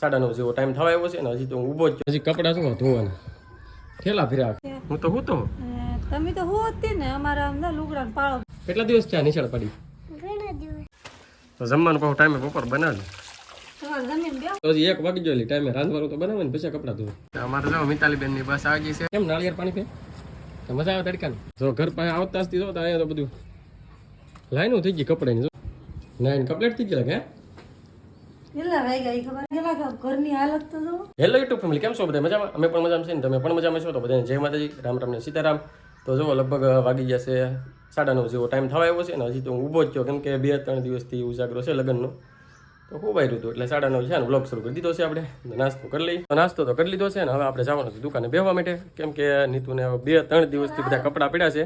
સાડા નવ જેવો ટાઈમ થવા આવ્યો છે ને હજી તો હું ઊભો જ છું. હજી કપડાં શું ધોવાના ઠેલા ફેરા. હું તો હું તો? તમે તો હોતી ને અમારા અંદર લુગડા પાળો. કેટલા દિવસ થયા નિશાળ પડી? તો જમવાનું કહું ટાઈમે બપોર બનાવજો જમીન તો હજી એક વાગી જોઈ ટાઈમે રાંધવાનું તો બનાવે ને પછી કપડાં ધોવે. અમારે જો મિતાલી બેનની બસ આવી ગઈ છે. કેમ નાળિયેર પાણી પે મજા આવે તડકાને? જો ઘર પાસે આવતા જ તો અહીંયા તો બધું લાઈનું થઈ ગઈ કપડાની જો. નાઈન કપલેટ થઈ ગયા કે? કેટલા વાગ્યા? ઈ ખબર કેટલા ઘરની હાલત તો જો હેલો યુટ્યુબ ફેમિલી કેમ છો બધા? મજામાં? અમે પણ મજામાં છે ને તમે પણ મજામાં છો? તો બધાને જય માતાજી રામ રામ ને સીતારામ. તો જો લગભગ વાગી ગયા છે સાડા નવ જેવો ટાઈમ થવા આવ્યો છે ને હજી તો હું ઊભો જ થયો કેમ કે બે ત્રણ દિવસથી ઉજાગરો છે લગ્નનો. તો ખૂબ આવ્યું હતું એટલે સાડા નવ છે ને બ્લોગ શરૂ કરી દીધો છે આપણે. નાસ્તો કરી લઈ. તો નાસ્તો તો કરી લીધો છે ને હવે આપણે જવાનું છે દુકાને બેહવા માટે કેમ કે નીતુને હવે બે ત્રણ દિવસથી બધા કપડાં પડ્યા છે.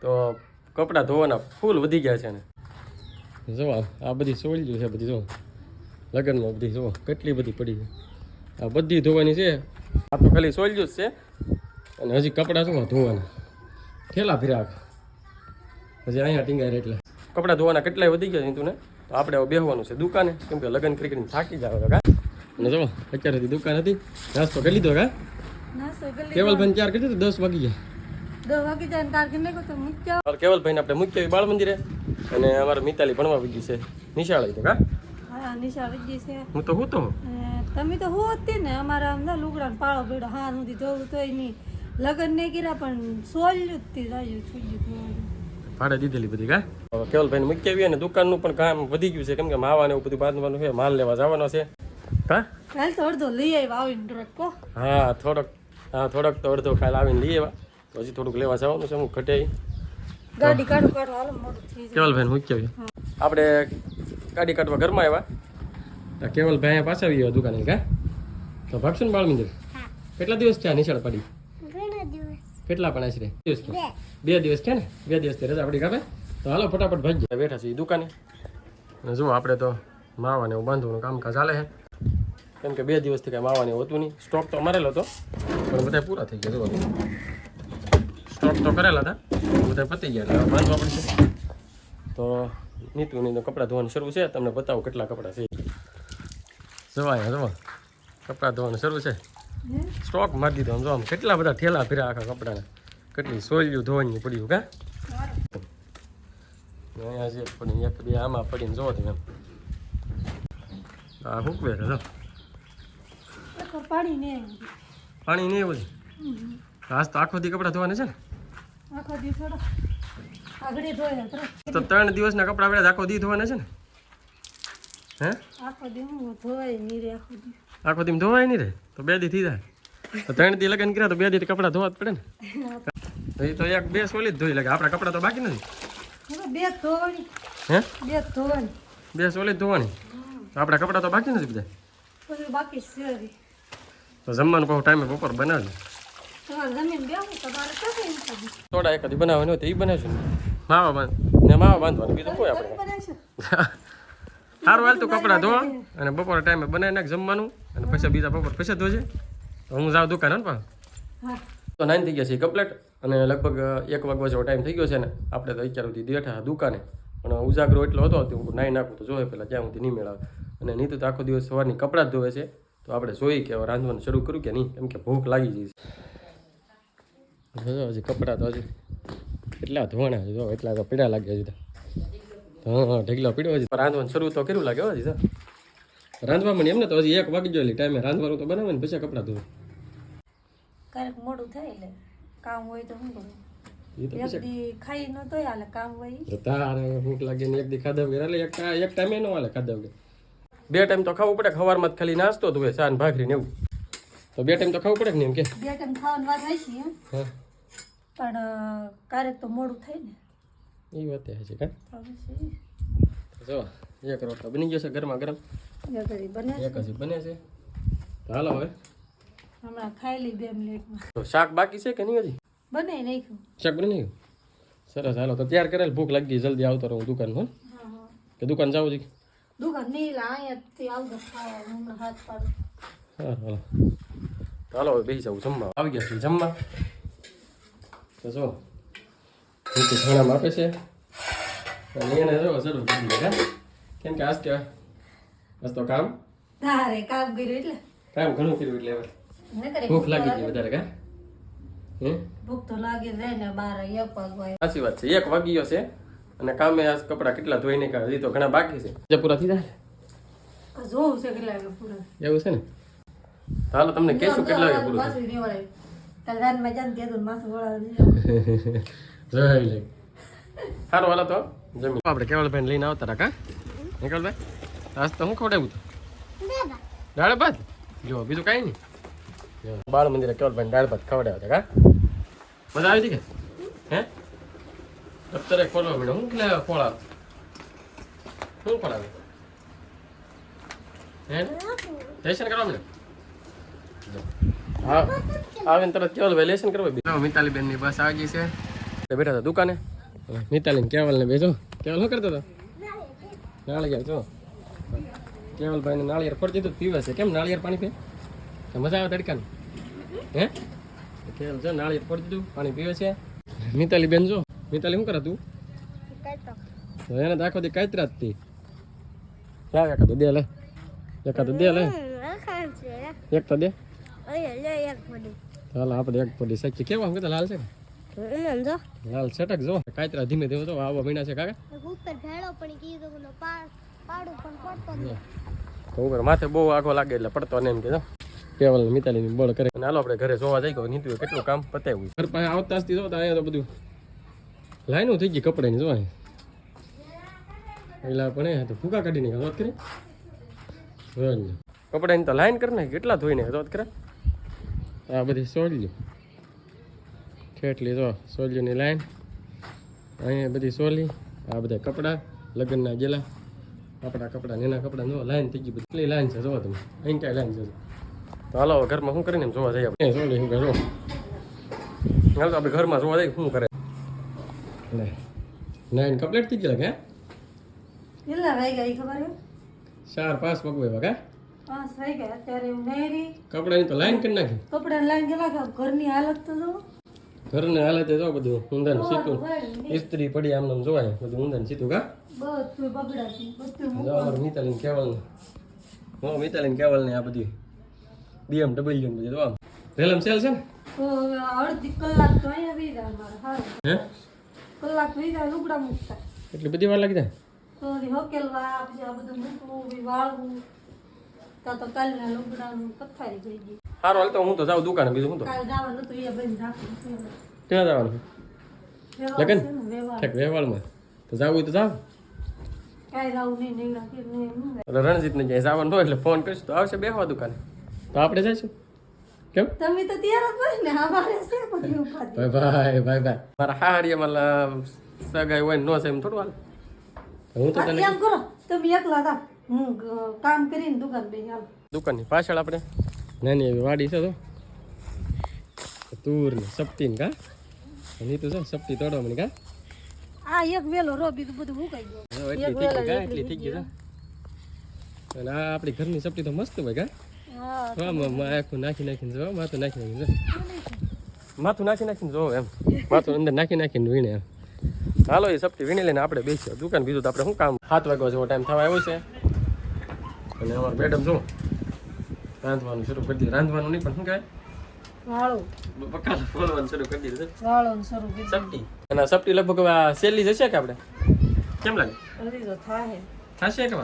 તો કપડાં ધોવાના ફૂલ વધી ગયા છે ને. જો આ- આ બધી સોલ્યું છે બધી જો. લગ્નમાં બધી જો કેટલી બધી પડી છે. આ બધી ધોવાની છે. આ તો ખાલી સોલ્યું જ છે. અને હજી કપડાં શું ધોવાના? ઠેલા ફેરા હજી અહીંયા ટીંગાય એટલે કપડાં ધોવાના કેટલાય વધી ગયા નીતુને તો આપણે હવે બેહવાનું છે દુકાને. કેમ કે લગ્ન ક્રિકેટ થાકી જાવ કા? અને જો અત્યારે દુકાન હતી. નાસ્તો કરી લીધો કા? કેવલભાઈ ચાર કરી દસ વાગી ગયા. દસ વાગી જાય ને તાર કે નહીં તો મૂક્યા અમારા કેવલભાઈને આપણે મુખ્ય બાળ મંદિરે અને અમારે મિતાલી ભણવા ગઈ છે. નિશાળ કા? નિશા વિજી છે. હું તો હું તો તમે તો હોતી ને અમારા અંદર લુગડા પાળો બેડો હા સુધી ધોવું તોય નહીં લગ્ન નહીં કર્યા પણ સોલ્યું જ થી રહ્યું થઈ ભાડે દીધેલી બધી કા? હવે કેવલભાઈને મૂકી આવી અને દુકાનનું પણ કામ વધી ગયું છે. કેમ કે માવા ને એવું બધું બાંધવાનું છે માલ લેવા જવાનો છે. હા કાલ તો અડધો લઈ આવ્યા આવીને ટ્રક કો હા થોડોક હા થોડોક તો અડધો કાલ આવીને લઈ આવ્યા. પછી હજી થોડુંક લેવા જવાનું છે હું ઘટે ગાડી કાઢો કાઢો હાલો મોડું થઈ જાય. કેવલભાઈને મૂકી આવીએ. આપણે ગાડી કાઢવા ઘરમાં આવ્યા. કેવલ કેવલભાઈ અહીંયા પાછા આવી ગયા દુકાને કા? તો ભાગશું ને બાળમિંદર કેટલા દિવસ થયા નિશાળ પડી? કેટલા પણ આશરે? દિવસ બે. દિવસ છે ને? બે દિવસથી રજા પડી કાપે તો હાલો ફટાફટ ભાગી બેઠા છીએ દુકાને. અને જુઓ આપણે તો માવાને એવું બાંધવાનું કામકાજ ચાલે છે. કેમ કે બે દિવસથી કાંઈ માવાને હોતું નહીં. સ્ટોક તો મારેલો હતો પણ બધા પૂરા થઈ ગયા જુઓ. સ્ટોક તો કરેલા હતા. બધા પતી ગયા હવે બાંધવા પડશે. તો નીતુની તો કપડાં ધોવાનું શરૂ છે તમને બતાવો કેટલા કપડાં છે. જવાય જવા કપડાં ધોવાનું શરૂ છે. સ્ટોક મારી દીધો. આમ જો આમ કેટલા બધા થેલા ફેરા આખા કપડાના. કેટલી સોલ્યું ધોવાની પડ્યું કા? અહીંયા છે પડી એક બે આમાં પડીને જોવો તમે. આ હુકવે છે જો. પાણી નહીં એવું છે. આજ તો આખો દી કપડાં ધોવાના છે ને? તો ત્રણ દિવસના કપડા આપણે આખો દી ધોવાના છે ને? હે? આખો દી ધોવાય નહીં રે તો બે દી થઈ જાય. તો ત્રણ દી લગન કર્યા તો બે દી કપડા ધોવા જ પડે ને? એ તો એક બે સોલી જ ધોઈ લાગે આપણા કપડા તો બાકી નથી. બે ધોવાની. હે? બે ધોવાની. બે સોલી ધોવાની. આપણા કપડાં તો બાકી નથી બધા. બાકી તો જમવાનું કહું ટાઈમે બપોર બનાવજો. થોડા એકાદી બનાવવાની હોય તો એ બનાવશું ને. માવા બાંધ. ને માવા બાંધવાનું બીજું કોઈ આપણે. સારું હાલ તું કપડાં ધોવા અને બપોરે ટાઈમે બનાવી નાખ જમવાનું અને પછી બીજા બપોર પછી ધોજે. તો હું જાઉં દુકાન પણ તો નાઇન થઈ ગયા છે કમ્પ્લેટ અને લગભગ એક વાગવા જેવો ટાઈમ થઈ ગયો છે ને આપણે તો અત્યાર સુધી બેઠા દુકાને. પણ ઉજાગરો એટલો હતો કે હું નાઈ નાખું તો જોયે પહેલાં જ્યાં સુધી નહીં મેળવે. અને નીતુ તો આખો દિવસ સવારની કપડાં જ ધોવે છે તો આપણે જોઈએ કે રાંધવાનું શરૂ કરું કે નહીં? કેમ કે ભૂખ લાગી જઈ છે. જો હજી કપડાં તો હજી એટલા ધોવાના છે જો એટલા તો પીડા લાગ્યા હજી તો. હા હા ઢગલો પીડ્યો હજી રાંધવાનું શરૂ તો કર્યું લાગે હો હજી તો. રાંધવામાં ને એમને તો હજી એક વાગી ગયો ટાઈમે રાંધવાનું તો બનાવે ને પછી કપડાં ધોવે. ક્યારેક મોડું થાય એટલે કામ હોય તો શું કરું એ તો ખાઈ હાલે કામ હોય તારે ભૂખ લાગે ને એક દી ખાધા વગર એટલે એક એક ટાઈમે નો હાલે ખાધા વગર. બે ટાઈમ તો ખાવું પડે ખવારમાં જ ખાલી નાસ્તો ધોવે સાન ભાખરી ને એવું. તો બે ટાઈમ તો ખાવું પડે ને એમ કે? બે ટાઈમ ખાવાની વાત હોય છે હા. પણ ક્યારેક તો મોડું થાય ને. એ વાત છે કા? જો એક રોટલો બની ગયો છે ગરમા. ગરમ બને એક હજી બને છે. તો હાલો હવે. હમણાં ખાઈ લઈ બે મિનિટમાં તો શાક બાકી છે કે નહીં હજી? બને નાખ્યું. શાક બની ગયું? સરસ હાલો. તો તૈયાર કરેલ ભૂખ લાગી ગઈ જલ્દી આવતો રહું દુકાન હો. કે દુકાન જાઉં છું દુકાન નહીં લા અહીંયાથી આવતો ખાવા હાથ પાડું. હાલો હવે બેસી જાઉં જમવા આવી ગયા છે જમવા તો જો નીચે ખાણામાં આપે છે અને એને જો જરૂર દીધું હે કેમ કે આજ કે આજ તો કામ તારે કામ કર્યું એટલે કામ ઘણું કર્યું એટલે ભૂખ લાગી ગઈ વધારે કા હે ભૂખ તો લાગી જાય ને બાર એક વાગવા સાચી વાત છે એક વાગ્યો છે અને કામે આજ કપડા કેટલા ધોઈને કાઢે તો ઘણા બાકી છે જે પૂરા થઈ જાય જોવું છે કેટલા પૂરા એવું છે ને તો હાલો તમને કહેશું કેટલા વાગે પૂરું માથું કાલ રાતમાં જાને ત્યાં માથું વળાવી જોઈ લે સારું હાલો તો જમી આપણે કેવલભાઈ લઈને આવતા હતા કા? નિકલભાઈ આજ તો હું ખવડાવું હતું દાળ ભાત? જો બીજું કાંઈ નહીં. જો, બાળ મંદિરે કેવલભાઈ દાળ ભાત ખવડાવ્યા હતા કા? મજા આવી હતી કે? હે? દફતરે ખોલવા મેડમ હું લે ખોળા શું ખોળાવે? હે લેશન કરવા માંડ્યો? હા આવીને તરત કેવલ ભાઈ લેશન કરવા બી મિતાલી બેનની બસ આવી ગઈ છે. તે બેઠા હતા દુકાને? મિતાલી કેવલ ને બેસો કેવલ શું કરતો હતો? નાળિયેર જો. કેવલભાઈને નાળિયેર ફોડી દીધું પીવે છે. કેમ નાળિયેર પાણી પીએ કે મજા આવે તડકાની? હે? કેવલ જો નાળિયેર ફોડી દીધું પાણી પીવે છે. મિતાલી બેન જો. મિતાલી શું કરે તું? તો એને તો આખો દી કાતરા જ તી. લાવ એકાદો દે લે. એકાદો દે લે. એક તો દે. ચાલો આપણે એક પડી સાચી કેવા હું લાલ છે? લાલ છટક જો. કાતરા ધીમે ધીમે તો આવા મહિના છે કાકા. ઉપર ભેળો પણ કીધું ને પાડું પણ પડતો તો ઉપર માથે બહુ આખો લાગે એટલે પડતો ને એમ કે જો. કેવલ મિતાલી ની બળ કરે. હાલો આપણે ઘરે જોવા જઈ ગયો નીતુ કેટલું કામ પતાવ્યું ઘર પાસે આવતા હસ્તી જો તો અહીંયા તો બધું લાઈનો થઈ ગઈ કપડાની જોવાય પેલા પણ તો ફૂકા કાઢીને વાત કરી. કપડાની તો લાઈન કરી ને કેટલા ધોઈને વાત કરે આ બધી સોલ્યું ઠેઠલી જો સોલ્યુંની લાઈન. અહીંયા બધી સોલી આ બધા કપડાં લગ્નના ગેલા. આપણા કપડાં એના કપડાં જો લાઈન થઈ ગઈ બધી. કેટલી લાઈન છે જોવો તમે. અહીં ક્યાંય લાઈન છે? તો હાલો ઘરમાં શું કરીને જોવા જઈએ આપણે? સોલી શું કરો? હાલ તો આપણે ઘરમાં જોવા જઈએ શું કરે. નાઈન કમ્પ્લીટ થઈ ગયા કે? કેટલા વાગ્યા ખબર ચાર પાંચ પગવે વાગા પાંચ વાગ્યા અત્યારે હું નહેરી કપડાની તો લાઈન કરી નાખી. કપડા લાઈન કરી ખાવ ઘરની હાલત તો જો ઘરને હાલતે જો બધું ઊંધાનું સીતું ઇસ્ત્રી પડી આમ નામ જોવાય બધું ઊંધાનું સીતું કા? બધું બગડાતી બધું જો અમારે મિતાલીન કેવલ હો મિતાલીન કેવલ ને આ બધી. બીએમડબલ્યુ ને બધું જો આમ. રેલમ સેલ છે ને? તો અડધી કલાક તો અહીંયા વી જાય મારે હે? કલાક વી જાય લુગડા મૂકતા. એટલી બધી વાર લાગી જાય? તો હોકેલવા પછી આ બધું મૂકવું વાળવું. તો કાલના લુગડાનું પથારી થઈ ગઈ. સારું હાલ તો હું તો જાઉં દુકાને બીજું હું તો? કાલ જવાનું હતું એ બંધ રાખવું ક્યાં જવાનું લગન? ઠેક વેવાળમાં તો જાવું તો જાવ રણજીત ને ક્યાંય જવાનું હોય એટલે ફોન કરીશ. તો આવશે બેહવા દુકાને. તો આપણે જઈશું. કેમ? તમે તો તૈયાર જ હોય ને અમારે છે બધું ભાઈ ભાઈ ભાઈ ભાઈ. મારા હારિયામાં સગાઈ હોય ને છે એમ થોડું હાલ. હું તો તને એમ કરો તમે એકલા થાવ. હું કામ કરીને દુકાન બે હાલ દુકાનની પાછળ આપણે? નાની એવી વાડી છે તો. તુર ને સપટી ને કા? અને તો જો સપટી તોડવા મને કા? આ એક વેલો રો બીજું બધું મુકાઈ ગયો. એટલી થઈ ગઈ કા? એટલી થઈ ગઈ છે? અને આ આપણી ઘરની સપટી તો મસ્ત હોય કા? હા આખું નાખી નાખીને જો માથું નાખી નાખીને જો. માથું નાખી. નાખીને જો એમ. માથું અંદર નાખી નાખીને વીણે એમ. હાલો એ સપટી વીણી લઈને આપણે બેસીએ. દુકાન બીજું તો આપણે શું કામ? સાત વાગ્યા જેવો ટાઈમ થવા આવ્યો છે. અને અમાર મેડમ જો રાંધવાનું શરૂ કરી દીધું. રાંધવાનું નહીં પણ શું કહેવાય? ફોલવાનું શરૂ કરી દીધું છે. શરૂ કરી સપટી. અને સપટી લગભગ આ સેલી જશે કે આપણે? કેમ લાગે? તો થશે કે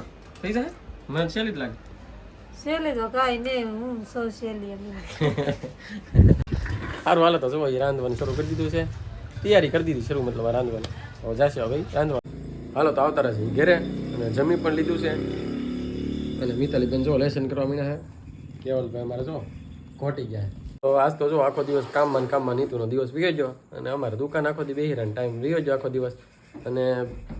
થઈ જાય મને સેલી જ લાગે. સેલી તો કાંઈ નહીં હું સૌ સેલી એમ. સારું હાલો તો એ રાંધવાનું શરૂ કરી દીધું છે. તૈયારી કરી દીધી શરૂ મતલબ આ રાંધવાની. હવે જશે હવે રાંધવાનું. હાલો તો આવતા રહેશે ઘેરે અને જમી પણ લીધું છે. અને મિતાલી બેન જો લેસન કરવા મીના છે કેવલભાઈ અમારે જો ઘોટી ગયા તો આજ તો જો આખો દિવસ કામમાં ને કામમાં નીતુનો દિવસ વીયો ગયો. અને અમારે દુકાન આખો દી બેહી રહ્યા ટાઈમ રહ્યો ગયો આખો દિવસ. અને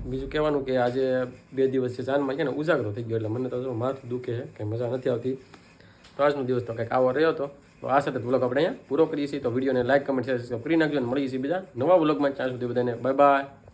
બીજું કહેવાનું કે આજે બે દિવસ છે જાનમાં છે ને ઉજાગરો થઈ ગયો. એટલે મને તો જો માથું દુખે છે કંઈ મજા નથી આવતી. તો આજનો દિવસ તો કંઈક આવો રહ્યો હતો. તો આ સાથે બ્લોગ આપણે અહીંયા પૂરો કરીએ છીએ. તો વિડીયોને લાઇક કમેન્ટ શેર કરી નાખજો અને મળીએ છીએ બીજા નવા બ્લોગમાં ત્યાં સુધી બધાને બાય બાય